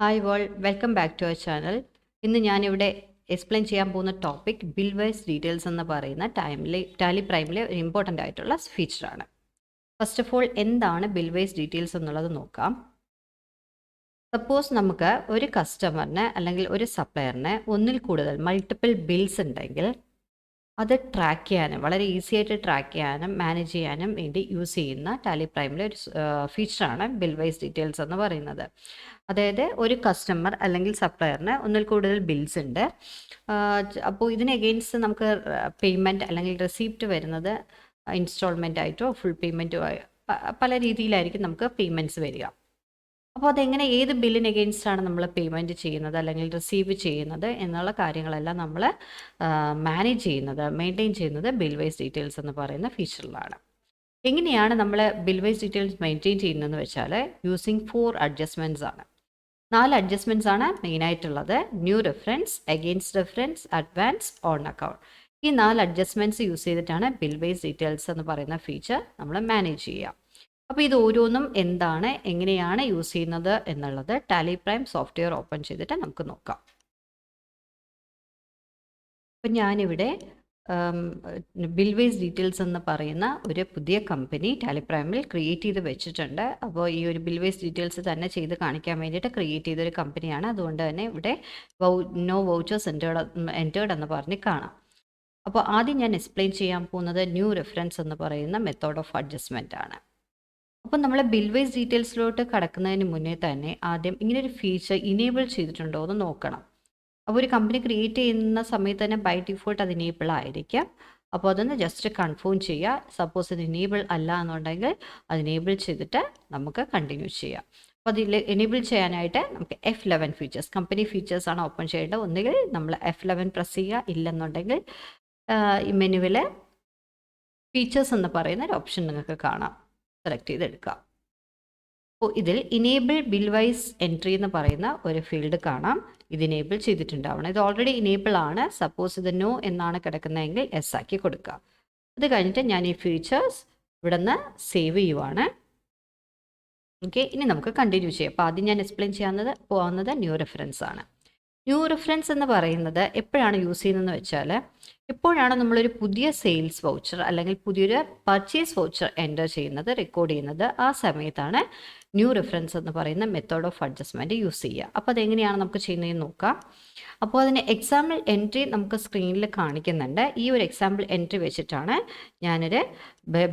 Hi well welcome back to our channel ഇന്ന് ഞാനിവിടെ explain ചെയ്യാൻ പോകുന്ന ടോപ്പിക് ബിൽ വൈസ് ഡീറ്റെയിൽസ് എന്ന് പറയുന്ന ടൈമിലെ ടാലി പ്രൈമിലെ ഒരു ഇമ്പോർട്ടന്റ് ആയിട്ടുള്ള ഫീച്ചറാണ് ഫസ്റ്റ് ഓഫ് ഓൾ എന്താണ് ബിൽ വൈസ് ഡീറ്റെയിൽസ് എന്നുള്ളത് നോക്കാം. സപ്പോസ് നമുക്ക് ഒരു കസ്റ്റമറിന് അല്ലെങ്കിൽ ഒരു സപ്ലയറിന് ഒന്നിൽ കൂടുതൽ മൾട്ടിപ്പിൾ ബിൽസ് ഉണ്ടെങ്കിൽ അത് ട്രാക്ക് ചെയ്യാനും വളരെ ഈസി ആയിട്ട് ട്രാക്ക് ചെയ്യാനും മാനേജ് ചെയ്യാനും വേണ്ടി യൂസ് ചെയ്യുന്ന ടാലി പ്രൈമിലെ ഒരു ഫീച്ചറാണ് ബിൽ വൈസ് ഡീറ്റെയിൽസ് എന്ന് പറയുന്നത്. അതായത് ഒരു കസ്റ്റമർ അല്ലെങ്കിൽ സപ്ലയറിന് ഒന്നിൽ കൂടുതൽ ബിൽസ് ഉണ്ട്. അപ്പോൾ ഇതിന് എഗെയിൻസ്റ്റ് നമുക്ക് പേയ്മെന്റ് അല്ലെങ്കിൽ റെസിപ്റ്റ് വരുന്നത് ഇൻസ്റ്റാൾമെന്റ് ആയിട്ടോ ഫുൾ പേയ്മെന്റോ പല രീതിയിലായിരിക്കും നമുക്ക് പേയ്മെന്റ്സ് വരിക. അപ്പോൾ അതെങ്ങനെ ഏത് ബില്ലിന് എഗെയിൻസ്റ്റ് ആണ് നമ്മൾ പേയ്മെന്റ് ചെയ്യുന്നത് അല്ലെങ്കിൽ റിസീവ് ചെയ്യുന്നത് എന്നുള്ള കാര്യങ്ങളെല്ലാം നമ്മൾ മാനേജ് ചെയ്യുന്നത് മെയിന്റെയിൻ ചെയ്യുന്നത് ബിൽ വൈസ് ഡീറ്റെയിൽസ് എന്ന് പറയുന്ന ഫീച്ചറിലാണ് എങ്ങനെയാണ് നമ്മൾ ബിൽ വൈസ് ഡീറ്റെയിൽസ് മെയിന്റെയിൻ ചെയ്യുന്നതെന്ന് വെച്ചാൽ യൂസിങ് ഫോർ അഡ്ജസ്റ്റ്മെന്റ്സ് ആണ്. നാല് അഡ്ജസ്റ്റ്മെന്റ്സ് ആണ് മെയിനായിട്ടുള്ളത് new reference against reference advance on account ഈ നാല് അഡ്ജസ്റ്റ്മെന്റ്സ് യൂസ് ചെയ്തിട്ടാണ് ബിൽ വൈസ് ഡീറ്റെയിൽസ് എന്ന് പറയുന്ന ഫീച്ചർ നമ്മൾ മാനേജ് ചെയ്യുക. അപ്പോൾ ഇത് ഓരോന്നും എന്താണ് എങ്ങനെയാണ് യൂസ് ചെയ്യുന്നത് എന്നുള്ളത് ടാലി പ്രൈം സോഫ്റ്റ്വെയർ ഓപ്പൺ ചെയ്തിട്ട് നമുക്ക് നോക്കാം. അപ്പം ഞാനിവിടെ ബിൽവേസ് ഡീറ്റെയിൽസ് എന്ന് പറയുന്ന ഒരു പുതിയ കമ്പനി ടാലിപ്രൈമിൽ ക്രിയേറ്റ് ചെയ്ത് വെച്ചിട്ടുണ്ട്. അപ്പോൾ ഈ ഒരു ബിൽവേസ് ഡീറ്റെയിൽസ് തന്നെ ചെയ്ത് കാണിക്കാൻ വേണ്ടിയിട്ട് ക്രിയേറ്റ് ചെയ്തൊരു കമ്പനിയാണ്. അതുകൊണ്ട് തന്നെ ഇവിടെ നോ വൗച്ചേഴ്സ് എന്റേർഡ് എന്റേർഡ് എന്ന് പറഞ്ഞ് കാണാം. അപ്പോൾ ആദ്യം ഞാൻ എക്സ്പ്ലെയിൻ ചെയ്യാൻ പോകുന്നത് ന്യൂ റെഫറൻസ് എന്ന് പറയുന്ന മെത്തേഡ് ഓഫ് അഡ്ജസ്റ്റ്മെന്റ് ആണ്. അപ്പോൾ നമ്മളെ ബിൽ വൈസ് ഡീറ്റെയിൽസിലോട്ട് കടക്കുന്നതിന് മുന്നേ തന്നെ ആദ്യം ഇങ്ങനെ ഒരു ഫീച്ചർ ഇനേബിൾ ചെയ്തിട്ടുണ്ടോ എന്ന് നോക്കണം. അപ്പോൾ ഒരു കമ്പനി ക്രിയേറ്റ് ചെയ്യുന്ന സമയത്ത് തന്നെ ബൈ ഡിഫോൾട്ട് അത് ഇനേബിൾ ആയിരിക്കാം. അപ്പോൾ അതൊന്ന് ജസ്റ്റ് കൺഫേം ചെയ്യുക സപ്പോസ് ഇത് ഇനേബിൾ അല്ല എന്നുണ്ടെങ്കിൽ അത് ഇനേബിൾ ചെയ്തിട്ട് നമുക്ക് കണ്ടിന്യൂ ചെയ്യാം. അപ്പോൾ അതിൽ എനേബിൾ ചെയ്യാനായിട്ട് നമുക്ക് F eleven features company features ആണ് ഓപ്പൺ ചെയ്യേണ്ടത്. ഒന്നുകിൽ നമ്മൾ എഫ് ലെവൻ പ്രസ് ചെയ്യുക ഇല്ലെന്നുണ്ടെങ്കിൽ ഈ മെനുവിൽ ഫീച്ചേഴ്സ് എന്ന് പറയുന്ന ഒരു ഓപ്ഷൻ നിങ്ങൾക്ക് കാണാം. സെലക്ട് ചെയ്തെടുക്കുക. അപ്പോൾ ഇതിൽ ഇനേബിൾ ബിൽ വൈസ് എൻട്രി എന്ന് പറയുന്ന ഒരു ഫീൽഡ് കാണാം. ഇത് ഇനേബിൾ ചെയ്തിട്ടുണ്ടാവണം. ഇത് ഓൾറെഡി ഇനേബിൾ ആണ്. സപ്പോസ് ഇത് നോ എന്നാണ് കിടക്കുന്നതെങ്കിൽ എസ് ആക്കി കൊടുക്കുക. അത് കഴിഞ്ഞിട്ട് ഞാൻ ഈ ഫീച്ചേഴ്സ് ഇവിടെ നിന്ന് സേവ് ചെയ്യുവാണ്. ഓക്കെ ഇനി നമുക്ക് കണ്ടിന്യൂ ചെയ്യാം. അപ്പോൾ ആദ്യം ഞാൻ എക്സ്പ്ലെയിൻ ചെയ്യാവുന്നത് പോകുന്നത് ന്യൂ റെഫറൻസ് ആണ്. ന്യൂ റെഫറൻസ് എന്ന് പറയുന്നത് എപ്പോഴാണ് യൂസ് ചെയ്യുന്നതെന്ന് വെച്ചാൽ എപ്പോഴാണ് നമ്മളൊരു പുതിയ സെയിൽസ് വൗച്ചർ അല്ലെങ്കിൽ പുതിയൊരു പർച്ചേസ് വൗച്ചർ എന്റർ ചെയ്യുന്നത് റെക്കോർഡ് ചെയ്യുന്നത്. ആ സമയത്താണ് ന്യൂ റെഫറൻസ് എന്ന് പറയുന്ന മെത്തേഡ് ഓഫ് അഡ്ജസ്റ്റ്മെന്റ് യൂസ് ചെയ്യുക. അപ്പോൾ അതെങ്ങനെയാണ് നമുക്ക് ചെയ്യുന്നതെന്ന് നോക്കാം. അപ്പോൾ അതിന് എക്സാമ്പിൾ എൻട്രി നമുക്ക് സ്ക്രീനിൽ കാണിക്കുന്നുണ്ട്. ഈ ഒരു എക്സാമ്പിൾ എൻട്രി വെച്ചിട്ടാണ് ഞാനൊരു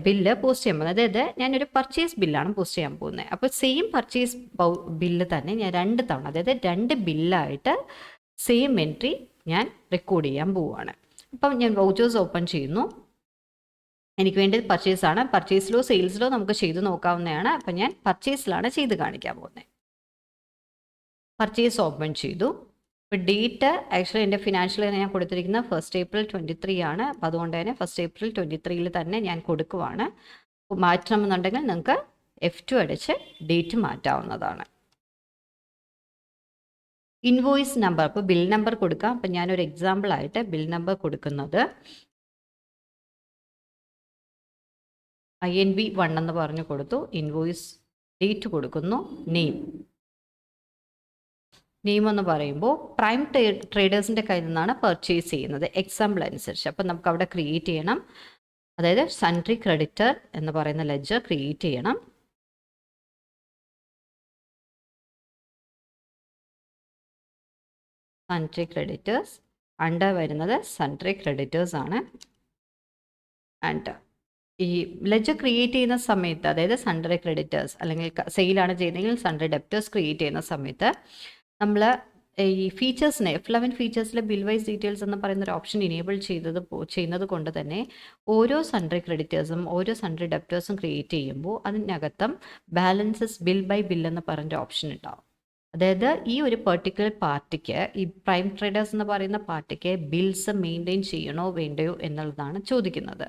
ബില്ല് പോസ്റ്റ് ചെയ്യാൻ പോകുന്നത്. അതായത് ഞാനൊരു പർച്ചേസ് ബില്ലാണ് പോസ്റ്റ് ചെയ്യാൻ പോകുന്നത്. അപ്പോൾ സെയിം പർച്ചേസ് ബില്ല് തന്നെ ഞാൻ രണ്ട് തവണ അതായത് രണ്ട് ബില്ലായിട്ട് സെയിം എൻട്രി ഞാൻ റെക്കോർഡ് ചെയ്യാൻ പോവുകയാണ്. അപ്പം ഞാൻ വൗച്ചേഴ്സ് ഓപ്പൺ ചെയ്യുന്നു. എനിക്ക് വേണ്ടി പർച്ചേസ് ആണ്. പർച്ചേസിലോ സെയിൽസിലോ നമുക്ക് ചെയ്ത് നോക്കാവുന്നതാണ്. അപ്പം ഞാൻ പർച്ചേസിലാണ് ചെയ്ത് കാണിക്കാൻ പോകുന്നത് പർച്ചേസ് ഓപ്പൺ ചെയ്തു. ഇപ്പോൾ ഡേറ്റ് ആക്ച്വലി എന്റെ ഫിനാൻഷ്യൽ ഞാൻ കൊടുത്തിരിക്കുന്നത് ഫസ്റ്റ് ഏപ്രിൽ ട്വന്റി ത്രീ ആണ്. അപ്പോൾ അതുകൊണ്ട് തന്നെ ഫസ്റ്റ് ഏപ്രിൽ ട്വന്റി ത്രീയിൽ തന്നെ ഞാൻ കൊടുക്കുവാണ്. മാറ്റണമെന്നുണ്ടെങ്കിൽ നിങ്ങൾക്ക് എഫ് ടു അടിച്ച് ഡേറ്റ് മാറ്റാവുന്നതാണ്. ഇൻവോയ്സ് നമ്പർ അപ്പോൾ ബിൽ നമ്പർ കൊടുക്കാം. അപ്പം ഞാനൊരു എക്സാമ്പിൾ ആയിട്ട് ബിൽ നമ്പർ കൊടുക്കുന്നത്. ഐ എൻ ബി വൺ എന്ന് പറഞ്ഞു കൊടുത്തു. ഇൻവോയിസ് ഡേറ്റ് കൊടുക്കുന്നു. നെയിം നെയിം എന്ന് പറയുമ്പോൾ പ്രൈം ട്രേഡേഴ്സിന്റെ കയ്യിൽ നിന്നാണ് പർച്ചേസ് ചെയ്യുന്നത്. എക്സാമ്പിൾ അനുസരിച്ച്. അപ്പം നമുക്ക് അവിടെ ക്രിയേറ്റ് ചെയ്യണം. അതായത് സൺട്രി ക്രെഡിറ്റർ എന്ന് പറയുന്ന ലെജർ ക്രിയേറ്റ് ചെയ്യണം. സൺട്രി ക്രെഡിറ്റേഴ്സ് അണ്ടർ വരുന്നത് സൺട്രി ക്രെഡിറ്റേഴ്സ് ആണ്. ആൻഡ് ഈ ലെജർ ക്രിയേറ്റ് ചെയ്യുന്ന സമയത്ത് അതായത് സൺട്രി ക്രെഡിറ്റേഴ്സ് അല്ലെങ്കിൽ സെയിലാണ് ചെയ്യുന്നതെങ്കിൽ സൺട്രി ഡെപ്റ്റേഴ്സ് ക്രിയേറ്റ് ചെയ്യുന്ന സമയത്ത് നമ്മൾ ഈ ഫീച്ചേഴ്സിനെ എഫ് ലെവൻ ഫീച്ചേഴ്സിലെ ബിൽ വൈസ് ഡീറ്റെയിൽസ് എന്ന് പറയുന്ന ഒരു ഓപ്ഷൻ ഇനേബിൾ ചെയ്തത് ചെയ്യുന്നത് കൊണ്ട് തന്നെ ഓരോ സൺട്രി ക്രെഡിറ്റേഴ്സും ഓരോ സൺട്രി ഡെപ്റ്റേഴ്സും ക്രിയേറ്റ് ചെയ്യുമ്പോൾ അതിനകത്തും ബാലൻസസ് ബിൽ ബൈ ബിൽ എന്ന് പറഞ്ഞ ഓപ്ഷൻ ഉണ്ടാവും. അതായത് ഈ ഒരു പെർട്ടിക്കുലർ പാർട്ടിക്ക് ഈ പ്രൈം ട്രേഡേഴ്സ് എന്ന് പറയുന്ന പാർട്ടിക്ക് ബിൽസ് മെയിന്റെയിൻ ചെയ്യണോ വേണ്ടയോ എന്നുള്ളതാണ് ചോദിക്കുന്നത്.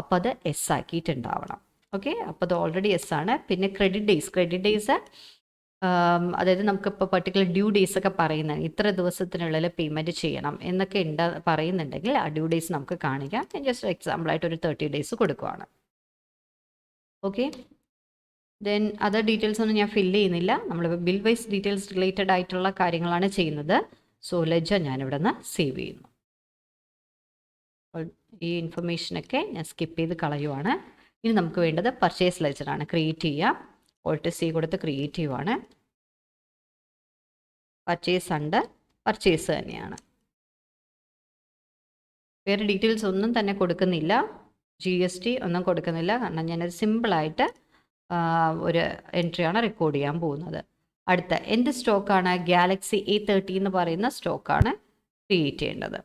അപ്പോൾ അത് എസ് ആക്കിയിട്ടുണ്ടാവണം. ഓക്കെ അപ്പോൾ അത് ഓൾറെഡി എസ് ആണ്. പിന്നെ ക്രെഡിറ്റ് ഡേയ്സ് ക്രെഡിറ്റ് ഡേയ്സ് അതായത് നമുക്കിപ്പോൾ പെർട്ടിക്കുലർ ഡ്യൂ ഡേയ്സ് ഒക്കെ പറയുന്ന ഇത്ര ദിവസത്തിനുള്ളിൽ പേയ്മെന്റ് ചെയ്യണം എന്നൊക്കെ ഉണ്ട് പറയുന്നുണ്ടെങ്കിൽ ആ ഡ്യൂ ഡേയ്സ് നമുക്ക് കാണിക്കാം. ഞാൻ ജസ്റ്റ് എക്സാമ്പിളായിട്ട് ഒരു തേർട്ടി ഡേയ്സ് കൊടുക്കുവാണ്. ഓക്കെ ദെൻ അതർ ഡീറ്റെയിൽസ് ഒന്നും ഞാൻ ഫില്ല് ചെയ്യുന്നില്ല. നമ്മൾ ബിൽ വൈസ് ഡീറ്റെയിൽസ് റിലേറ്റഡ് ആയിട്ടുള്ള കാര്യങ്ങളാണ് ചെയ്യുന്നത്. സോ ലജ്ജ ഞാനിവിടെ നിന്ന് സേവ് ചെയ്യുന്നു ഈ ഇൻഫർമേഷനൊക്കെ ഞാൻ സ്കിപ്പ് ചെയ്ത് കളയുവാണ്. ഇനി നമുക്ക് വേണ്ടത് പർച്ചേസ് ലെജറാണ് ക്രിയേറ്റ് ചെയ്യുക ഓൾട്ട് സി കൊടുത്ത് ക്രിയേറ്റ് ചെയ്യുവാണ്. പർച്ചേസ് ഉണ്ട് പർച്ചേസ് തന്നെയാണ്. വേറെ ഡീറ്റെയിൽസ് ഒന്നും തന്നെ കൊടുക്കുന്നില്ല. ജി ഒന്നും കൊടുക്കുന്നില്ല. കാരണം ഞാനത് സിമ്പിളായിട്ട് ഒരു എൻട്രിയാണ് റെക്കോർഡ് ചെയ്യാൻ പോകുന്നത്. അടുത്ത എന്ത് സ്റ്റോക്കാണ് ഗാലക്സി എ തേർട്ടി എന്ന് പറയുന്ന സ്റ്റോക്കാണ് ക്രിയേറ്റ് ചെയ്യേണ്ടത്.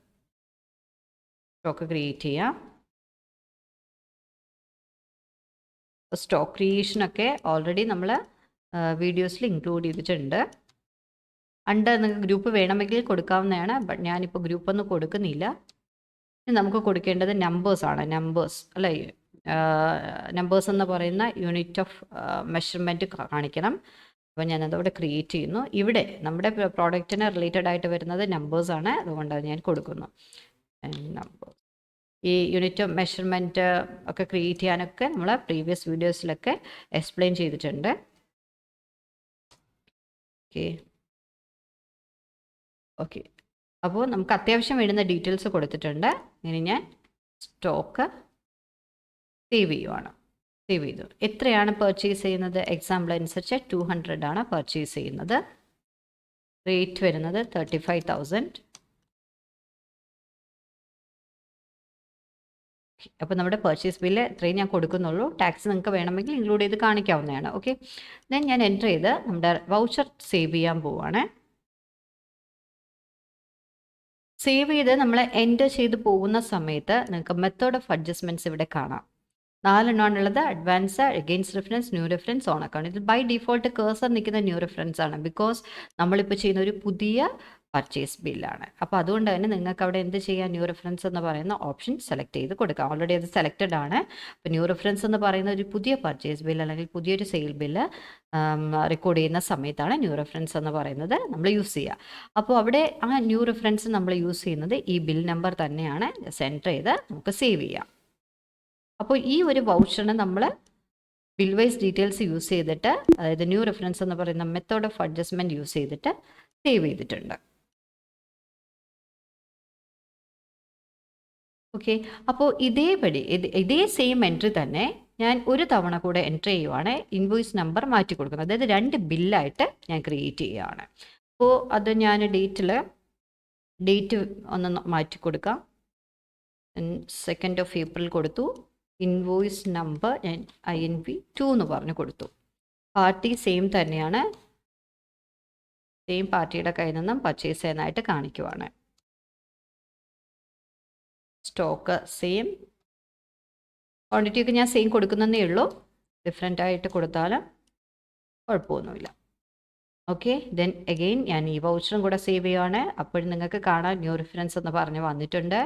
സ്റ്റോക്ക് ക്രിയേറ്റ് ചെയ്യാം. സ്റ്റോക്ക് ക്രിയേഷനൊക്കെ ഓൾറെഡി നമ്മൾ വീഡിയോസിൽ ഇൻക്ലൂഡ് ചെയ്തിട്ടുണ്ട്. അണ്ടർ നിങ്ങൾക്ക് ഗ്രൂപ്പ് വേണമെങ്കിൽ കൊടുക്കാവുന്നതാണ് ബട്ട് ഞാനിപ്പോൾ ഗ്രൂപ്പൊന്നും കൊടുക്കുന്നില്ല. നമുക്ക് കൊടുക്കേണ്ടത് നമ്പേഴ്സാണ് നമ്പേഴ്സ് അല്ലേ? നമ്പേഴ്സ് എന്ന് പറയുന്ന യൂണിറ്റ് ഓഫ് മെഷർമെന്റ് കാണിക്കണം. അപ്പോൾ ഞാൻ അതവിടെ ക്രിയേറ്റ് ചെയ്യുന്നു. ഇവിടെ നമ്മുടെ പ്രോഡക്റ്റിന് റിലേറ്റഡ് ആയിട്ട് വരുന്നത് നമ്പേഴ്സാണ് അതുകൊണ്ട് അത് ഞാൻ കൊടുക്കുന്നു. ഈ യൂണിറ്റ് ഓഫ് മെഷർമെന്റ് ഒക്കെ ക്രിയേറ്റ് ചെയ്യാനൊക്കെ നമ്മൾ പ്രീവിയസ് വീഡിയോസിലൊക്കെ എക്സ്പ്ലെയിൻ ചെയ്തിട്ടുണ്ട്. ഓക്കെ ഓക്കെ അപ്പോൾ നമുക്ക് അത്യാവശ്യം വേണ്ടുന്ന ഡീറ്റെയിൽസ് കൊടുത്തിട്ടുണ്ട്. ഇനി ഞാൻ സ്റ്റോക്ക് സേവ് ചെയ്യുവാണ്. സേവ് ചെയ്തു. എത്രയാണ് പർച്ചേസ് ചെയ്യുന്നത്? എക്സാമ്പിൾ അനുസരിച്ച് ടു ഹൺഡ്രഡ് ആണ് പർച്ചേസ് ചെയ്യുന്നത്. റേറ്റ് വരുന്നത് തേർട്ടി ഫൈവ് തൗസൻഡ് അപ്പോൾ നമ്മുടെ പർച്ചേസ് ബില്ല് ഇത്രയും ഞാൻ കൊടുക്കുന്നുള്ളൂ. ടാക്സ് നിങ്ങൾക്ക് വേണമെങ്കിൽ ഇൻക്ലൂഡ് ചെയ്ത് കാണിക്കാവുന്നതാണ്. ഓക്കെ ദെൻ ഞാൻ എന്റർ ചെയ്ത് നമ്മുടെ വൗച്ചർ സേവ് ചെയ്യാൻ പോവുകയാണ് സേവ് ചെയ്ത് നമ്മൾ എന്റർ ചെയ്ത് പോകുന്ന സമയത്ത് നിങ്ങൾക്ക് മെത്തേഡ് ഓഫ് അഡ്ജസ്റ്റ്മെന്റ്സ് ഇവിടെ കാണാം. നാലെണ്ണമാണുള്ളത് advance against reference new reference on account ഇതിൽ ബൈ ഡിഫോൾട്ട് കേസർ നിൽക്കുന്ന ന്യൂ റെഫറൻസ് ആണ്. ബിക്കോസ് നമ്മളിപ്പോൾ ചെയ്യുന്ന ഒരു പുതിയ പർച്ചേസ് ബില്ലാണ് അപ്പോൾ അതുകൊണ്ട് തന്നെ നിങ്ങൾക്ക് അവിടെ എന്ത് ചെയ്യാം? ന്യൂ റെഫറൻസ് എന്ന് പറയുന്ന ഓപ്ഷൻ സെലക്ട് ചെയ്ത് കൊടുക്കാം. ഓൾറെഡി അത് സെലക്റ്റഡ് ആണ്. അപ്പോൾ ന്യൂ റെഫറൻസ് എന്ന് പറയുന്ന ഒരു പുതിയ പർച്ചേസ് ബില്ല് അല്ലെങ്കിൽ പുതിയൊരു സെയിൽ ബില്ല് റെക്കോർഡ് ചെയ്യുന്ന സമയത്താണ് ന്യൂ റെഫറൻസ് എന്ന് പറയുന്നത് നമ്മൾ യൂസ് ചെയ്യുക അപ്പോൾ അവിടെ ആ ന്യൂ റെഫറൻസ് നമ്മൾ യൂസ് ചെയ്യുന്നത് ഈ ബിൽ നമ്പർ തന്നെയാണ്. സെന്റർ ചെയ്ത് നമുക്ക് സേവ് ചെയ്യാം. അപ്പോൾ ഈ ഒരു വൗച്ചറിന് നമ്മൾ ബിൽ വൈസ് ഡീറ്റെയിൽസ് യൂസ് ചെയ്തിട്ട് അതായത് ന്യൂ റെഫറൻസ് എന്ന് പറയുന്ന മെത്തേഡ് ഓഫ് അഡ്ജസ്റ്റ്മെന്റ് യൂസ് ചെയ്തിട്ട് സേവ് ചെയ്തിട്ടുണ്ട്. ഓക്കെ അപ്പോൾ ഇതേപടി ഇതേ സെയിം എൻട്രി തന്നെ ഞാൻ ഒരു തവണ കൂടെ എൻട്രി ചെയ്യുവാണ് ഇൻവോയ്സ് നമ്പർ മാറ്റി കൊടുക്കുന്നത്. അതായത് രണ്ട് ബില്ലായിട്ട് ഞാൻ ക്രിയേറ്റ് ചെയ്യുകയാണ് അപ്പോൾ അത് ഞാൻ ഡേറ്റിൽ ഡേറ്റ് ഒന്ന് മാറ്റി കൊടുക്കാം. സെക്കൻഡ് ഓഫ് ഏപ്രിൽ കൊടുത്തു. ഇൻവോയ്സ് നമ്പർ ഞാൻ ഐ എൻ പി ടു എന്ന് പറഞ്ഞു കൊടുത്തു. പാർട്ടി സെയിം തന്നെയാണ്. സെയിം പാർട്ടിയുടെ കയ്യിൽ നിന്നും പർച്ചേസ് ചെയ്യുന്നതായിട്ട് കാണിക്കുവാണ്. സ്റ്റോക്ക് സെയിം ക്വാണ്ടിറ്റിയൊക്കെ ഞാൻ സെയിം കൊടുക്കുന്നതേ ഉള്ളൂ. ഡിഫറെന്റ് ആയിട്ട് കൊടുത്താലും കുഴപ്പമൊന്നുമില്ല. ഓക്കെ ദെൻ അഗെയിൻ ഞാൻ ഈ വൗച്ചറും കൂടെ സേവ് ചെയ്യുവാണ്. അപ്പോഴും നിങ്ങൾക്ക് കാണാൻ ന്യൂ റിഫറൻസ് എന്ന് പറഞ്ഞ് വന്നിട്ടുണ്ട്.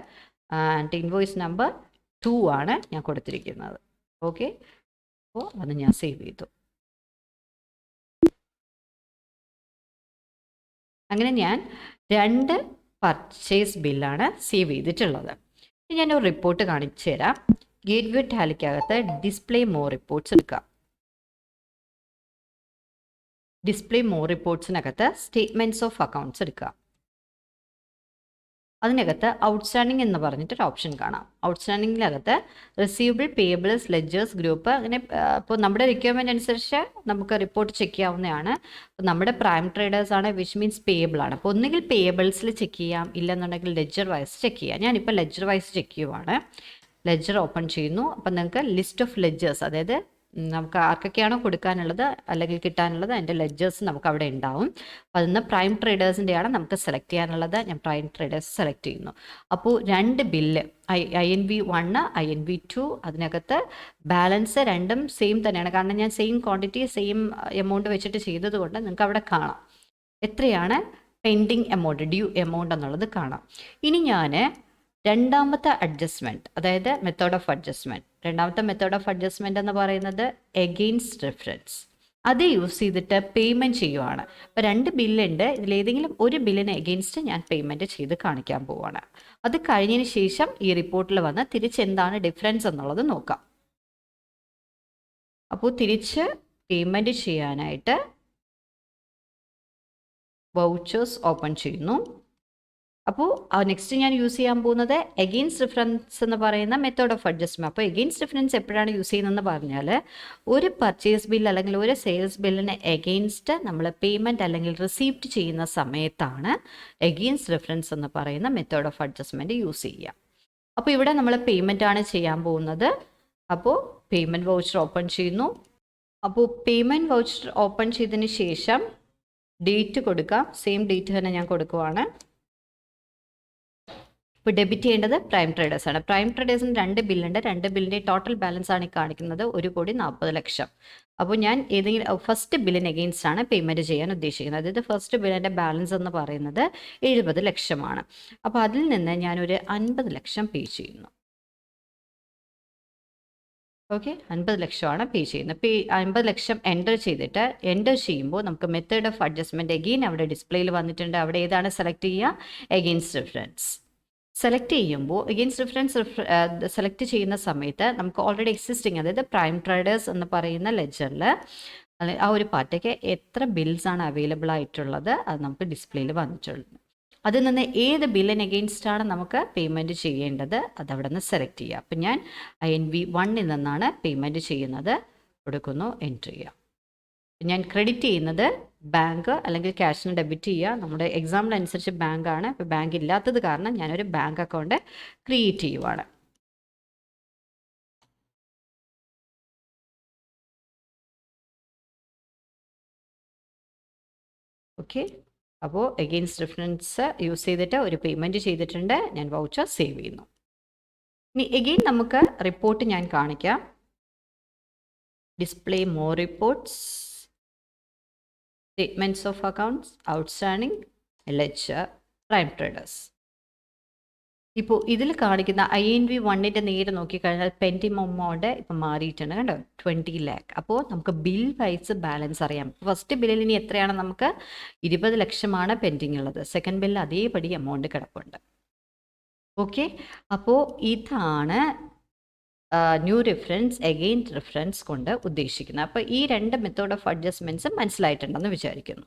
ആൻഡ് ഇൻവോയ്സ് നമ്പർ ടു ആണ് ഞാൻ കൊടുത്തിരിക്കുന്നത്. ഓക്കെ അപ്പോൾ അത് ഞാൻ സേവ് ചെയ്തു. അങ്ങനെ ഞാൻ രണ്ട് പർച്ചേസ് ബില്ലാണ് സേവ് ചെയ്തിട്ടുള്ളത്. ഞാൻ ഒരു റിപ്പോർട്ട് കാണിച്ചു തരാം. ഗേറ്റ് വേ ടാലിക്കകത്ത് ഡിസ്പ്ലേ മോർ റിപ്പോർട്ട്സ് എടുക്കാം ഡിസ്പ്ലേ മോർ റിപ്പോർട്ട്സിനകത്ത് സ്റ്റേറ്റ്മെന്റ്സ് ഓഫ് അക്കൗണ്ട്സ് എടുക്കുക അതിനകത്ത് ഔട്ട്സ്റ്റാൻഡിംഗ് എന്ന് പറഞ്ഞിട്ട് ഒരു ഓപ്ഷൻ കാണാം ഔട്ട്സ്റ്റാൻഡിങ്ങിനകത്ത് റിസീവബിൾ പേബിൾസ് ലെഡ്ജേഴ്സ് ഗ്രൂപ്പ് അങ്ങനെ ഇപ്പോൾ നമ്മുടെ റിക്വയർമെന്റ് അനുസരിച്ച് നമുക്ക് റിപ്പോർട്ട് ചെക്ക് ചെയ്യാവുന്നതാണ്. അപ്പോൾ നമ്മുടെ പ്രൈം ട്രേഡേഴ്സ് ആണ് വിച്ച് മീൻസ് പേബിൾ ആണ്. അപ്പോൾ ഒന്നുകിൽ പേബിൾസിൽ ചെക്ക് ചെയ്യാം ഇല്ലെന്നുണ്ടെങ്കിൽ ലെജർ വൈസ് ചെക്ക് ചെയ്യാം. ഞാനിപ്പോൾ ലെജർ വൈസ് ചെക്ക് ചെയ്യുവാണ്. ലെജർ ഓപ്പൺ ചെയ്യുന്നു. അപ്പം നിങ്ങൾക്ക് ലിസ്റ്റ് ഓഫ് ലെജേഴ്സ് അതായത് നമുക്ക് ആർക്കൊക്കെയാണോ കൊടുക്കാനുള്ളത് അല്ലെങ്കിൽ കിട്ടാനുള്ളത് അതിന്റെ ലെഡ്ജേഴ്സ് നമുക്ക് അവിടെ ഉണ്ടാവും. അപ്പോൾ അതിൽ നിന്ന് പ്രൈം ട്രേഡേഴ്സിന്റെയാണ് നമുക്ക് സെലക്ട് ചെയ്യാനുള്ളത്. ഞാൻ പ്രൈം ട്രേഡേഴ്സ് സെലക്ട് ചെയ്യുന്നു. അപ്പോൾ രണ്ട് bill I I N V one I N V two അതിനകത്ത് ബാലൻസ് രണ്ടും സെയിം തന്നെയാണ്. കാരണം ഞാൻ സെയിം ക്വാണ്ടിറ്റി സെയിം എമൗണ്ട് വെച്ചിട്ട് ചെയ്തത് കൊണ്ട് നിങ്ങൾക്ക് അവിടെ കാണാം. എത്രയാണ്? പെൻഡിങ് എമൗണ്ട് ഡ്യൂ എമൗണ്ട് എന്നുള്ളത് കാണാം. ഇനി ഞാൻ രണ്ടാമത്തെ അഡ്ജസ്റ്റ്മെന്റ് അതായത് മെത്തേഡ് ഓഫ് അഡ്ജസ്റ്റ്മെന്റ് രണ്ടാമത്തെ മെത്തേഡ് ഓഫ് അഡ്ജസ്റ്റ്മെന്റ് എന്ന് പറയുന്നത് എഗെയിൻസ്റ്റ് റെഫറൻസ് അത് യൂസ് ചെയ്തിട്ട് പേയ്മെന്റ് ചെയ്യുവാണ്. അപ്പോൾ രണ്ട് ബില്ലുണ്ട് ഇതിലേതെങ്കിലും ഒരു ബില്ലിന് എഗെയിൻസ്റ്റ് ഞാൻ പേയ്മെന്റ് ചെയ്ത് കാണിക്കാൻ പോവുകയാണ് അത് കഴിഞ്ഞതിന് ശേഷം ഈ റിപ്പോർട്ടിൽ വന്ന് തിരിച്ച് എന്താണ് ഡിഫറൻസ് എന്നുള്ളത് നോക്കാം. അപ്പോൾ തിരിച്ച് പേയ്മെന്റ് ചെയ്യാനായിട്ട് വൗച്ചേഴ്സ് ഓപ്പൺ ചെയ്യുന്നു. അപ്പോൾ നെക്സ്റ്റ് ഞാൻ യൂസ് ചെയ്യാൻ പോകുന്നത് എഗെയിൻസ്റ്റ് ഡിഫറൻസ് എന്ന് പറയുന്ന മെത്തേഡ് ഓഫ് അഡ്ജസ്റ്റ്മെന്റ് അപ്പോൾ എഗെയിൻസ്റ്റ് ഡിഫറൻസ് എപ്പോഴാണ് യൂസ് ചെയ്യുന്നതെന്ന് പറഞ്ഞാൽ ഒരു പർച്ചേസ് ബിൽ അല്ലെങ്കിൽ ഒരു സെയിൽസ് ബില്ലിന് എഗെയിൻസ്റ്റ് നമ്മൾ പേയ്മെന്റ് അല്ലെങ്കിൽ റിസീപ്റ്റ് ചെയ്യുന്ന സമയത്താണ് എഗെയിൻസ്റ്റ് ഡിഫറൻസ് എന്ന് പറയുന്ന മെത്തേഡ് ഓഫ് അഡ്ജസ്റ്റ്മെന്റ് യൂസ് ചെയ്യുക. അപ്പോൾ ഇവിടെ നമ്മൾ പേയ്മെന്റ് ആണ് ചെയ്യാൻ പോകുന്നത്. അപ്പോൾ പേയ്മെന്റ് വൗച്ചർ ഓപ്പൺ ചെയ്യുന്നു. അപ്പോൾ പേയ്മെന്റ് വൗച്ചർ ഓപ്പൺ ചെയ്തതിന് ശേഷം ഡേറ്റ് കൊടുക്കാം. സെയിം ഡേറ്റ് തന്നെ ഞാൻ കൊടുക്കുവാണ്. ഇപ്പോൾ ഡെബിറ്റ് ചെയ്യേണ്ടത് പ്രൈം ട്രേഡേഴ്സാണ് പ്രൈം ട്രേഡേഴ്സിന് രണ്ട് ബില്ലുണ്ട് രണ്ട് ബില്ലിന്റെ ടോട്ടൽ ബാലൻസ് ആണ് കാണിക്കുന്നത്. ഒരു കോടി നാൽപ്പത് ലക്ഷം. അപ്പോൾ ഞാൻ ഏതെങ്കിലും ഫസ്റ്റ് ബില്ലിന് എഗെയിൻസ്റ്റ് ആണ് പേയ്മെന്റ് ചെയ്യാൻ ഉദ്ദേശിക്കുന്നത്. അതായത് ഫസ്റ്റ് ബില്ലിന്റെ ബാലൻസ് എന്ന് പറയുന്നത് എഴുപത് ലക്ഷമാണ്. അപ്പോൾ അതിൽ നിന്ന് ഞാനൊരു അൻപത് ലക്ഷം പേ ചെയ്യുന്നു. ഓക്കെ അൻപത് ലക്ഷമാണ് പേ ചെയ്യുന്നത്. പേ അൻപത് ലക്ഷം എന്റർ ചെയ്തിട്ട് എന്റർ ചെയ്യുമ്പോൾ നമുക്ക് മെത്തേഡ് ഓഫ് അഡ്ജസ്റ്റ്മെന്റ് എഗെയിൻ അവിടെ ഡിസ്പ്ലേയിൽ വന്നിട്ടുണ്ട്. അവിടെ ഏതാണ് സെലക്ട് ചെയ്യുക? എഗെയിൻസ്റ്റ് ഡിഫറൻസ് സെലക്ട് ചെയ്യുമ്പോൾ എഗെയിൻസ്റ്റ് ഡിഫറൻസ് സെലക്ട് ചെയ്യുന്ന സമയത്ത് നമുക്ക് ഓൾറെഡി എക്സിസ്റ്റിംഗ് അതായത് പ്രൈം ട്രേഡേഴ്സ് എന്ന് പറയുന്ന ലെജറിൽ ആ ഒരു പാർട്ടിക്ക് എത്ര ബിൽസ് ആണ് അവൈലബിൾ ആയിട്ടുള്ളത് അത് നമുക്ക് ഡിസ്പ്ലേയിൽ വന്നിട്ടുള്ളത് അതിൽ നിന്ന് ഏത് ബില്ലിന് എഗെയിൻസ്റ്റ് ആണ് നമുക്ക് പേയ്മെന്റ് ചെയ്യേണ്ടത് അത് അവിടെ നിന്ന് സെലക്ട് ചെയ്യുക അപ്പം ഞാൻ ഐ എൻ വി വണ്ണിൽ നിന്നാണ് പേയ്മെന്റ് ചെയ്യുന്നത്. കൊടുക്കുന്നു എൻട്രി ചെയ്യുക ഞാൻ ക്രെഡിറ്റ് ചെയ്യുന്നത് ബാങ്ക് അല്ലെങ്കിൽ ക്യാഷിന് ഡെബിറ്റ് ചെയ്യുക. നമ്മുടെ എക്സാമിനനുസരിച്ച് ബാങ്കാണ്. ഇപ്പോൾ ബാങ്ക് ഇല്ലാത്തത് കാരണം ഞാനൊരു ബാങ്ക് അക്കൗണ്ട് ക്രിയേറ്റ് ചെയ്യുവാണ്. ഓക്കെ. അപ്പോൾ എഗെയിൻസ്റ്റ് ഡിഫറൻസ് യൂസ് ചെയ്തിട്ട് ഒരു പേയ്മെന്റ് ചെയ്തിട്ടുണ്ട്. ഞാൻ വൗച്ചർ സേവ് ചെയ്യുന്നു. ഇനി എഗെയിൻ നമുക്ക് റിപ്പോർട്ട് ഞാൻ കാണിക്കാം. Display more reports statements of accounts outstanding ledger prime traders ഇപ്പോൾ ഇതിൽ കാണിക്കുന്ന ഐ എൻ വി വണ്ണിന്റെ നേരെ നോക്കിക്കഴിഞ്ഞാൽ പെന്റിം എമൗണ്ട് ഇപ്പം മാറിയിട്ടുണ്ട് കണ്ടോ? ട്വന്റി ലാക്ക് അപ്പോൾ നമുക്ക് ബിൽ വൈസ് ബാലൻസ് അറിയാം. ഫസ്റ്റ് ബില്ലിൽ ഇനി എത്രയാണ് നമുക്ക്? ഇരുപത് ലക്ഷമാണ് പെൻഡിങ് ഉള്ളത്. സെക്കൻഡ് ബില്ലിൽ അതേപടി എമൗണ്ട് കിടപ്പുണ്ട്. ഓക്കെ അപ്പോൾ ഇതാണ് ന്യൂ റിഫറൻസ് എഗെയിൻ റിഫറൻസ് കൊണ്ട് ഉദ്ദേശിക്കുന്നത്. അപ്പോൾ ഈ രണ്ട് മെത്തേഡ് ഓഫ് അഡ്ജസ്റ്റ്മെന്റ്സും മനസ്സിലായിട്ടുണ്ടെന്ന് വിചാരിക്കുന്നു.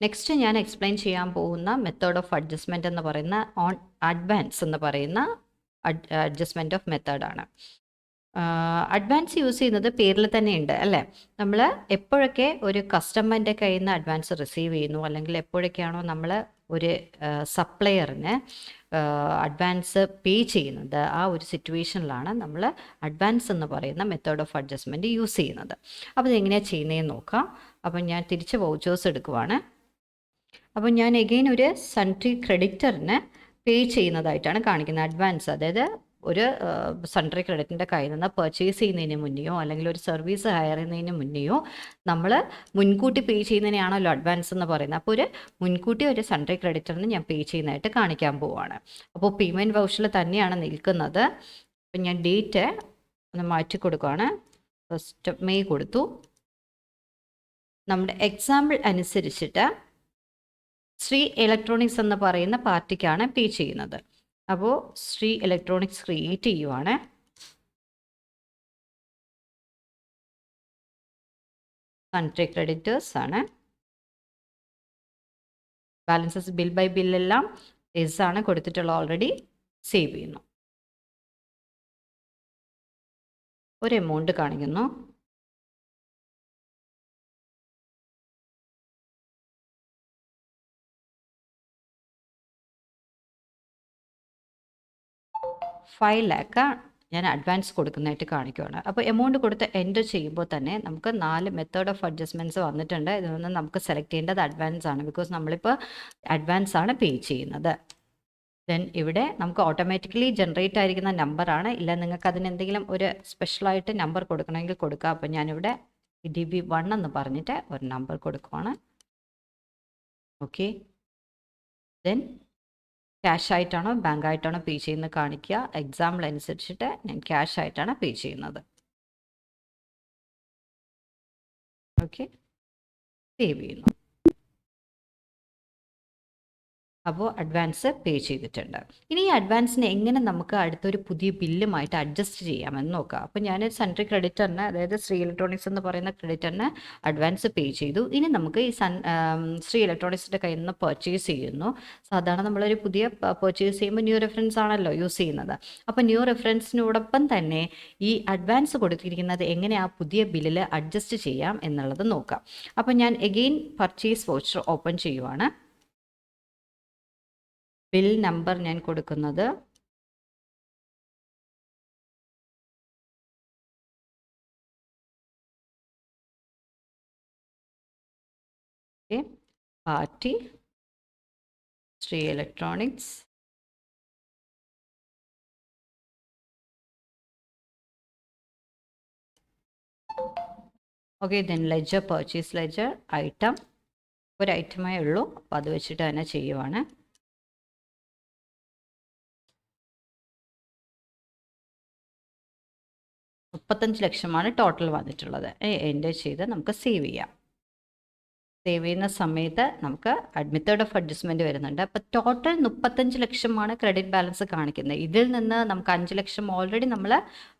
നെക്സ്റ്റ് ഞാൻ എക്സ്പ്ലെയിൻ ചെയ്യാൻ പോകുന്ന മെത്തേഡ് ഓഫ് അഡ്ജസ്റ്റ്മെന്റ് എന്ന് പറയുന്ന ഓൺ അഡ്വാൻസ് എന്ന് പറയുന്ന അഡ്ജസ്റ്റ്മെന്റ് ഓഫ് മെത്തേഡാണ് അഡ്വാൻസ് യൂസ് ചെയ്യുന്നത് പേരിൽ തന്നെ ഉണ്ട് അല്ലേ? നമ്മൾ എപ്പോഴൊക്കെ ഒരു കസ്റ്റമറിന്റെ കയ്യിൽ നിന്ന് അഡ്വാൻസ് റിസീവ് ചെയ്യുന്നു അല്ലെങ്കിൽ എപ്പോഴൊക്കെയാണോ നമ്മൾ ഒരു സപ്ലയറിന് അഡ്വാൻസ് പേ ചെയ്യുന്നത്. ആ ഒരു സിറ്റുവേഷനിലാണ് നമ്മൾ അഡ്വാൻസ് എന്ന് പറയുന്ന മെത്തേഡ് ഓഫ് അഡ്ജസ്റ്റ്മെന്റ് യൂസ് ചെയ്യുന്നത്. അപ്പോൾ ഇതെങ്ങനെയാണ് ചെയ്യുന്നതെന്ന് നോക്കാം. അപ്പം ഞാൻ തിരിച്ച് വൗച്ചേഴ്സ് എടുക്കുവാണ്. അപ്പം ഞാൻ എഗെയിൻ ഒരു സൺട്രി ക്രെഡിറ്ററിന് പേ ചെയ്യുന്നതായിട്ടാണ് കാണിക്കുന്നത് അഡ്വാൻസ് അതായത് ഒരു സൺട്രി ക്രെഡിറ്റിന്റെ കയ്യിൽ നിന്ന് പർച്ചേസ് ചെയ്യുന്നതിന് മുന്നെയോ അല്ലെങ്കിൽ ഒരു സർവീസ് ഹയർ ചെയ്യുന്നതിന് മുന്നെയോ നമ്മൾ മുൻകൂട്ടി പേ ചെയ്യുന്നതിനാണല്ലോ അഡ്വാൻസ് എന്ന് പറയുന്നത്. അപ്പോൾ ഒരു മുൻകൂട്ടി ഒരു സൺട്രി ക്രെഡിറ്ററിന് ഞാൻ പേ ചെയ്യുന്നതായിട്ട് കാണിക്കാൻ പോവുകയാണ് അപ്പോൾ പേയ്മെന്റ് വൗച്ചറിൽ തന്നെയാണ് നിൽക്കുന്നത്. അപ്പം ഞാൻ ഡേറ്റ് ഒന്ന് മാറ്റി കൊടുക്കുകയാണ് ഫസ്റ്റ് മെയ് കൊടുത്തു. നമ്മുടെ എക്സാമ്പിൾ അനുസരിച്ചിട്ട് ശ്രീ ഇലക്ട്രോണിക്സ് എന്ന് പറയുന്ന പാർട്ടിക്കാണ് പേ ചെയ്യുന്നത്. അപ്പോൾ ശ്രീ ഇലക്ട്രോണിക്സ് ക്രിയേറ്റ് ചെയ്യുവാണ്. കൺട്രി ക്രെഡിറ്റേഴ്സ് ആണ്. ബാലൻസസ് ബിൽ ബൈ ബില്ലെല്ലാം എസ് ആണ് കൊടുത്തിട്ടുള്ള ഓൾറെഡി സേവ് ചെയ്യുന്നു. ഒരു എമൗണ്ട് കാണിക്കുന്നു. ഫൈവ് ലാക്ക് ഞാൻ അഡ്വാൻസ് കൊടുക്കുന്നതായിട്ട് കാണിക്കുകയാണ് അപ്പോൾ എമൗണ്ട് കൊടുത്ത് എന്റർ ചെയ്യുമ്പോൾ തന്നെ നമുക്ക് നാല് മെത്തേഡ് ഓഫ് അഡ്ജസ്റ്റ്മെന്റ്സ് വന്നിട്ടുണ്ട്. ഇതിൽ നിന്ന് നമുക്ക് സെലക്ട് ചെയ്യേണ്ടത് അഡ്വാൻസ് ആണ്. ബിക്കോസ് നമ്മളിപ്പോൾ അഡ്വാൻസ് ആണ് പേ ചെയ്യുന്നത്. ദെൻ ഇവിടെ നമുക്ക് ഓട്ടോമാറ്റിക്കലി ജനറേറ്റ് ആയിരിക്കുന്ന നമ്പറാണ് ഇല്ല നിങ്ങൾക്ക് അതിന് എന്തെങ്കിലും ഒരു സ്പെഷ്യലായിട്ട് നമ്പർ കൊടുക്കണമെങ്കിൽ കൊടുക്കുക അപ്പോൾ ഞാനിവിടെ ഡി ബി വൺ എന്ന് പറഞ്ഞിട്ട് ഒരു നമ്പർ കൊടുക്കുവാണ്. ഓക്കെ ദെൻ ക്യാഷ് ആയിട്ടാണോ ബാങ്ക് ആയിട്ടാണോ പേ ചെയ്യുന്നത് കാണിക്കുക. എക്സാമ്പിൾ അനുസരിച്ചിട്ട് ഞാൻ ക്യാഷ് ആയിട്ടാണ് പേ ചെയ്യുന്നത്. ഓക്കെ. സേവ് ചെയ്യുന്നു. അപ്പോൾ അഡ്വാൻസ് പേ ചെയ്തിട്ടുണ്ട്. ഇനി ഈ അഡ്വാൻസിനെ എങ്ങനെ നമുക്ക് അടുത്തൊരു പുതിയ ബില്ലുമായിട്ട് അഡ്ജസ്റ്റ് ചെയ്യാമെന്ന് നോക്കാം. അപ്പോൾ ഞാൻ സൺട്രി ക്രെഡിറ്ററിന് അതായത് ശ്രീ ഇലക്ട്രോണിക്സ് എന്ന് പറയുന്ന ക്രെഡിറ്ററിന് അഡ്വാൻസ് പേ ചെയ്തു. ഇനി നമുക്ക് ഈ സൺ ശ്രീ ഇലക്ട്രോണിക്സിന്റെ കയ്യിൽ നിന്ന് പർച്ചേസ് ചെയ്യുന്നു. സാധാരണ നമ്മളൊരു പുതിയ പർച്ചേസ് ചെയ്യുമ്പോൾ ന്യൂ റെഫറൻസ് ആണല്ലോ യൂസ് ചെയ്യുന്നത്. അപ്പോൾ ന്യൂ റെഫറൻസിനോടൊപ്പം തന്നെ ഈ അഡ്വാൻസ് കൊടുത്തിരിക്കുന്നത് എങ്ങനെ ആ പുതിയ ബില്ലിൽ അഡ്ജസ്റ്റ് ചെയ്യാം എന്നുള്ളത് നോക്കാം. അപ്പോൾ ഞാൻ എഗെയിൻ പർച്ചേസ് വോച്ചർ ഓപ്പൺ ചെയ്യുവാണ്. ബിൽ നമ്പർ ഞാൻ കൊടുക്കുന്നത്. Party. Shri electronics okay then ledger purchase ledger item ഒരു ഐറ്റമേ ഉള്ളൂ. അപ്പോൾ അത് വെച്ചിട്ട് തന്നെ ചെയ്യുവാണ്. മുപ്പത്തഞ്ച് ലക്ഷമാണ് ടോട്ടൽ വന്നിട്ടുള്ളത്. എന്റെ ചെയ്ത് നമുക്ക് സേവ് ചെയ്യാം. സേവ് ചെയ്യുന്ന സമയത്ത് നമുക്ക് മെത്തേഡ് ഓഫ് അഡ്ജസ്റ്റ്മെന്റ് വരുന്നുണ്ട്. അപ്പോൾ ടോട്ടൽ മുപ്പത്തഞ്ച് ലക്ഷമാണ് ക്രെഡിറ്റ് ബാലൻസ് കാണിക്കുന്നത്. ഇതിൽ നിന്ന് നമുക്ക് അഞ്ച് ലക്ഷം ഓൾറെഡി നമ്മൾ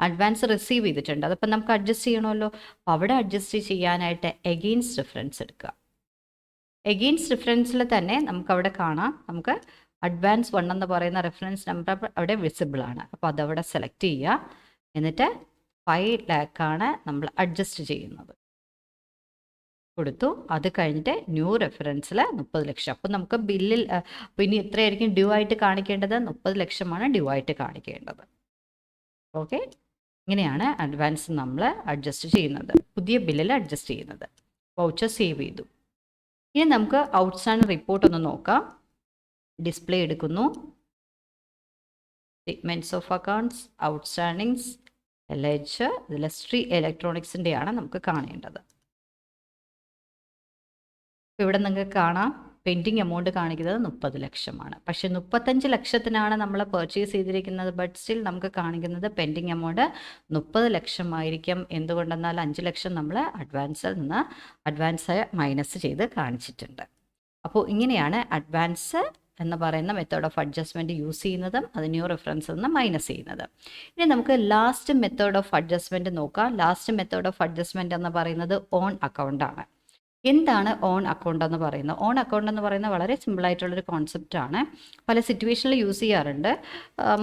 അഡ്വാൻസ് റിസീവ് ചെയ്തിട്ടുണ്ട്. അതപ്പോൾ നമുക്ക് അഡ്ജസ്റ്റ് ചെയ്യണമല്ലോ. അപ്പോൾ അവിടെ അഡ്ജസ്റ്റ് ചെയ്യാനായിട്ട് എഗെയിൻസ്റ്റ് ഡിഫറൻസ് എടുക്കുക. എഗെയിൻസ്റ്റ് ഡിഫറൻസിൽ തന്നെ നമുക്കവിടെ കാണാം. നമുക്ക് അഡ്വാൻസ് വൺ എന്ന് പറയുന്ന റെഫറൻസ് നമ്പർ അവിടെ വിസിബിൾ ആണ്. അപ്പോൾ അതവിടെ സെലക്ട് ചെയ്യുക. എന്നിട്ട് ഫൈവ് ലാക്കാണ് നമ്മൾ അഡ്ജസ്റ്റ് ചെയ്യുന്നത്. കൊടുത്തു. അത് കഴിഞ്ഞിട്ട് ന്യൂ റെഫറൻസിൽ മുപ്പത് ലക്ഷം. അപ്പം നമുക്ക് ബില്ലിൽ പിന്നെ ഇത്രയായിരിക്കും ഡ്യൂ ആയിട്ട് കാണിക്കേണ്ടത്? മുപ്പത് ലക്ഷമാണ് ഡ്യൂ ആയിട്ട് കാണിക്കേണ്ടത്. ഓക്കെ? ഇങ്ങനെയാണ് അഡ്വാൻസ് നമ്മൾ അഡ്ജസ്റ്റ് ചെയ്യുന്നത്. പുതിയ ബില്ലിൽ അഡ്ജസ്റ്റ് ചെയ്യുന്നത്. വൗച്ചർ സേവ് ചെയ്തു. ഇനി നമുക്ക് ഔട്ട്സ്റ്റാൻഡിംഗ് റിപ്പോർട്ട് ഒന്ന് നോക്കാം. ഡിസ്പ്ലേ എടുക്കുന്നു. Statements of accounts outstandings ledger H ലസ്ട്രി ഇലക്ട്രോണിക്സിന്റെയാണ് നമുക്ക് കാണേണ്ടത്. ഇവിടെ നിങ്ങൾക്ക് കാണാം പെൻഡിങ് എമൗണ്ട് കാണിക്കുന്നത് മുപ്പത് ലക്ഷമാണ്. പക്ഷെ മുപ്പത്തഞ്ച് ലക്ഷത്തിനാണ് നമ്മൾ പർച്ചേസ് ചെയ്തിരിക്കുന്നത് ബട്ട് സ്റ്റിൽ നമുക്ക് കാണിക്കുന്നത് പെൻഡിങ് എമൗണ്ട് മുപ്പത് ലക്ഷമായിരിക്കും. എന്തുകൊണ്ടെന്നാൽ അഞ്ച് ലക്ഷം നമ്മൾ അഡ്വാൻസിൽ നിന്ന് അഡ്വാൻസ് മൈനസ് ചെയ്ത് കാണിച്ചിട്ടുണ്ട്. അപ്പോൾ ഇങ്ങനെയാണ് അഡ്വാൻസ് എന്ന് പറയുന്ന മെത്തേഡ് ഓഫ് അഡ്ജസ്റ്റ്മെന്റ് യൂസ് ചെയ്യുന്നതും അത് ന്യൂ റെഫറൻസിൽ നിന്ന് മൈനസ് ചെയ്യുന്നത്. ഇനി നമുക്ക് ലാസ്റ്റ് മെത്തേഡ് ഓഫ് അഡ്ജസ്റ്റ്മെന്റ് നോക്കാം. ലാസ്റ്റ് മെത്തേഡ് ഓഫ് അഡ്ജസ്റ്റ്മെന്റ് എന്ന് പറയുന്നത് ഓൺ അക്കൗണ്ടാണ് എന്താണ് ഓൺ അക്കൗണ്ട് എന്ന് പറയുന്നത്? ഓൺ അക്കൗണ്ട് എന്ന് പറയുന്നത് വളരെ സിമ്പിളായിട്ടുള്ളൊരു കോൺസെപ്റ്റാണ് പല സിറ്റുവേഷനിൽ യൂസ് ചെയ്യാറുണ്ട്.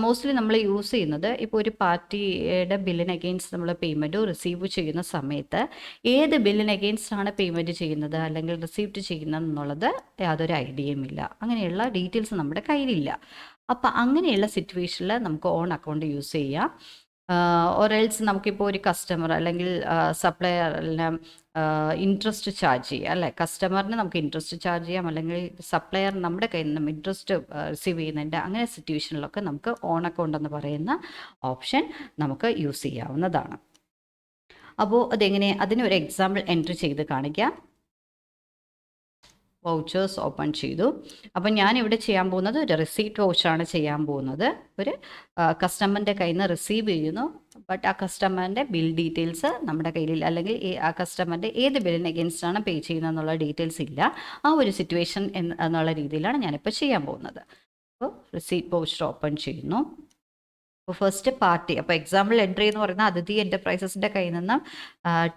മോസ്റ്റ്ലി നമ്മൾ യൂസ് ചെയ്യുന്നത് ഇപ്പോൾ ഒരു പാർട്ടിയുടെ ബില്ലിന് അഗെയിൻസ്റ്റ് നമ്മൾ പേയ്മെന്റ് റിസീവ് ചെയ്യുന്ന സമയത്ത് ഏത് ബില്ലിന് അഗെയിൻസ്റ്റ് ആണ് പേയ്മെന്റ് ചെയ്യുന്നത് അല്ലെങ്കിൽ റിസീവ് ചെയ്യുന്നത് എന്നുള്ളത് യാതൊരു ഐഡിയയും ഇല്ല. അങ്ങനെയുള്ള ഡീറ്റെയിൽസ് നമ്മുടെ കയ്യിലില്ല. അപ്പോൾ അങ്ങനെയുള്ള സിറ്റുവേഷനിൽ നമുക്ക് ഓൺ അക്കൗണ്ട് യൂസ് ചെയ്യാം. ഒരെൽസ് നമുക്കിപ്പോൾ ഒരു കസ്റ്റമർ അല്ലെങ്കിൽ സപ്ലയറിന് ഇൻട്രസ്റ്റ് ചാർജ് ചെയ്യാം അല്ലേ? കസ്റ്റമറിന് നമുക്ക് ഇൻട്രസ്റ്റ് ചാർജ് ചെയ്യാം അല്ലെങ്കിൽ സപ്ലയർ നമ്മുടെ കയ്യിൽ നിന്നും ഇൻട്രസ്റ്റ് റിസീവ് ചെയ്യുന്നുണ്ട് അങ്ങനെ സിറ്റുവേഷനിലൊക്കെ നമുക്ക് ഓൺ അക്കൗണ്ട് എന്ന് പറയുന്ന ഓപ്ഷൻ നമുക്ക് യൂസ് ചെയ്യാവുന്നതാണ്. അപ്പോൾ അതെങ്ങനെ? അതിനൊരു എക്സാമ്പിൾ എൻട്രി ചെയ്ത് കാണിക്കാം. വൗച്ചേഴ്സ് ഓപ്പൺ ചെയ്തു. അപ്പം ഞാൻ ഇവിടെ ചെയ്യാൻ പോകുന്നത് ഒരു റിസീപ്റ്റ് വൗച്ചറാണ് ചെയ്യാൻ പോകുന്നത്. ഒരു കസ്റ്റമറിന്റെ കയ്യിൽ നിന്ന് റിസീവ് ചെയ്യുന്നു. ബട്ട് ആ കസ്റ്റമറിന്റെ ബിൽ ഡീറ്റെയിൽസ് നമ്മുടെ കയ്യിൽ അല്ലെങ്കിൽ ഈ- ആ കസ്റ്റമറിന്റെ ഏത് ബില്ലിന് അഗേൻസ്റ്റ് ആണ് പേ ചെയ്യുന്നത് എന്നുള്ള ഡീറ്റെയിൽസ് ഇല്ല. ആ ഒരു സിറ്റുവേഷൻ എന്നുള്ള രീതിയിലാണ് ഞാനിപ്പോൾ ചെയ്യാൻ പോകുന്നത്. അപ്പോൾ റിസീപ്റ്റ് വൗച്ചർ ഓപ്പൺ ചെയ്യുന്നു. അപ്പോൾ ഫസ്റ്റ് പാർട്ടി അപ്പോൾ എക്സാമ്പിൾ എൻട്രി എന്ന് പറയുന്നത് അതിഥി എന്റർപ്രൈസസിന്റെ കയ്യിൽ നിന്നും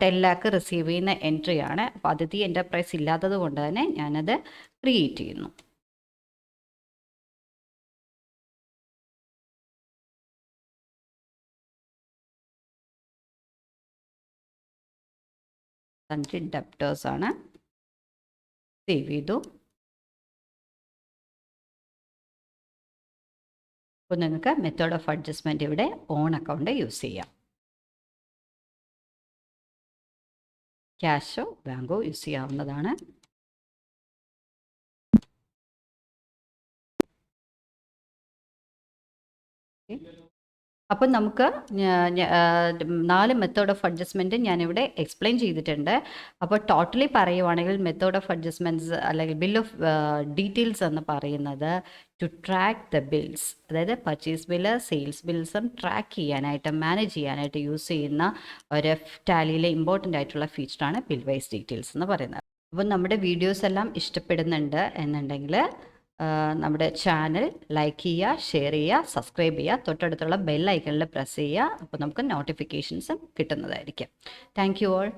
ടെൻ ലാക്ക് റിസീവ് ചെയ്യുന്ന എൻട്രി ആണ്. അപ്പോൾ അതിഥി എന്റർപ്രൈസ് ഇല്ലാത്തത് കൊണ്ട് തന്നെ ഞാനത് ക്രിയേറ്റ് ചെയ്യുന്നു. അഞ്ച് ഡെപ്റ്റേഴ്സ് ആണ്. സേവ് ചെയ്തു. അപ്പോൾ നിങ്ങൾക്ക് മെത്തേഡ് ഓഫ് അഡ്ജസ്റ്റ്മെന്റ് ഇവിടെ ഓൺ അക്കൗണ്ട് യൂസ് ചെയ്യാം. ക്യാഷോ ബാങ്കോ യൂസ് ചെയ്യാവുന്നതാണ്. അപ്പം നമുക്ക് നാല് മെത്തേഡ് ഓഫ് അഡ്ജസ്റ്റ്മെന്റ് ഞാനിവിടെ എക്സ്പ്ലെയിൻ ചെയ്തിട്ടുണ്ട്. അപ്പോൾ ടോട്ടലി പറയുവാണെങ്കിൽ മെത്തേഡ് ഓഫ് അഡ്ജസ്റ്റ്മെന്റ്സ് അല്ലെങ്കിൽ ബിൽ ഓഫ് ഡീറ്റെയിൽസ് എന്ന് പറയുന്നത് ടു ട്രാക്ക് ദ ബിൽസ് അതായത് പർച്ചേസ് ബില്ല് സെയിൽസ് ബിൽസും ട്രാക്ക് ചെയ്യാനായിട്ട് മാനേജ് ചെയ്യാനായിട്ട് യൂസ് ചെയ്യുന്ന ഒരു ടാലിയിലെ ഇമ്പോർട്ടന്റ് ആയിട്ടുള്ള ഫീച്ചറാണ് ബിൽ വൈസ് ഡീറ്റെയിൽസ് എന്ന് പറയുന്നത്. അപ്പോൾ നമ്മുടെ വീഡിയോസ് എല്ലാം ഇഷ്ടപ്പെടുന്നുണ്ട് എന്നുണ്ടെങ്കിൽ നമ്മുടെ ചാനൽ ലൈക്ക് ചെയ്യുക ഷെയർ ചെയ്യുക സബ്സ്ക്രൈബ് ചെയ്യുക തൊട്ടടുത്തുള്ള ബെൽ ഐക്കണിൽ പ്രസ് ചെയ്യുക. അപ്പോൾ നമുക്ക് നോട്ടിഫിക്കേഷൻസും കിട്ടുന്നതായിരിക്കും. Thank you all.